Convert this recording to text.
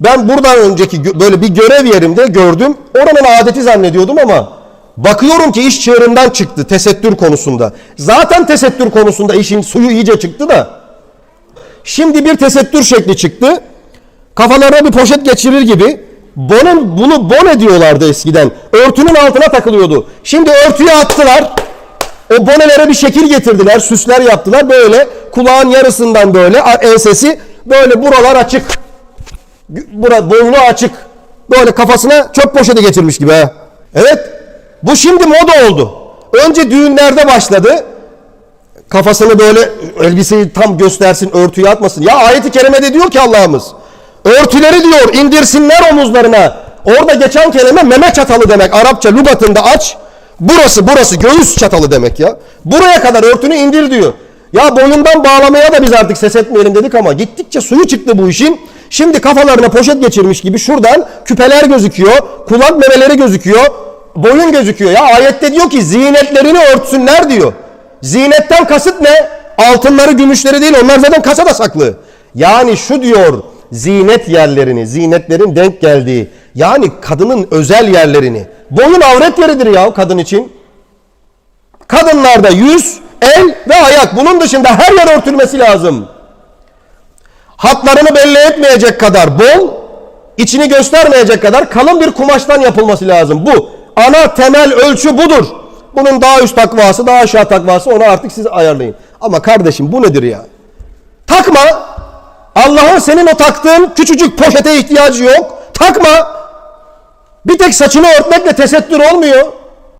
Ben buradan önceki böyle bir görev yerimde gördüm. Oranın adeti zannediyordum ama bakıyorum ki iş çığırından çıktı tesettür konusunda. Zaten tesettür konusunda işin suyu iyice çıktı da. Şimdi bir tesettür şekli çıktı. Kafalarına bir poşet geçirir gibi. Bonun, bunu bone diyorlardı eskiden. Örtünün altına takılıyordu. Şimdi örtüye attılar. O bonelere bir şekil getirdiler. Süsler yaptılar. Böyle kulağın yarısından böyle ensesi böyle buralar açık. Bura, boynu açık. Böyle kafasına çöp poşeti geçirmiş gibi ha. Evet. Bu şimdi moda oldu. Önce düğünlerde başladı. Kafasını böyle elbiseyi tam göstersin, örtüyü atmasın. Ya ayeti kerimede diyor ki Allah'ımız. Örtüleri diyor indirsinler omuzlarına. Orada geçen kelime meme çatalı demek. Arapça lügatında aç. Burası burası göğüs çatalı demek ya. Buraya kadar örtünü indir diyor. Ya boyundan bağlamaya da biz artık ses etmeyelim dedik ama gittikçe suyu çıktı bu işin. Şimdi kafalarına poşet geçirmiş gibi şuradan küpeler gözüküyor. Kulak memeleri gözüküyor. Boyun gözüküyor. Ya ayette diyor ki zinetlerini örtsünler diyor. Zinetten kasıt ne? Altınları, gümüşleri değil. Onlar zaten kasada saklı. Yani şu diyor zinet yerlerini, zinetlerin denk geldiği yani kadının özel yerlerini. Boyun avret yeridir ya kadın için. Kadınlarda yüz, el ve ayak. Bunun dışında her yer örtülmesi lazım. Hatlarını belli etmeyecek kadar bol, içini göstermeyecek kadar kalın bir kumaştan yapılması lazım. Bu ana temel ölçü budur. Bunun daha üst takvası, daha aşağı takvası onu artık siz ayarlayın. Ama kardeşim bu nedir ya? Takma. Allah'ın senin o taktığın küçücük poşete ihtiyacı yok. Takma. Bir tek saçını örtmekle tesettür olmuyor.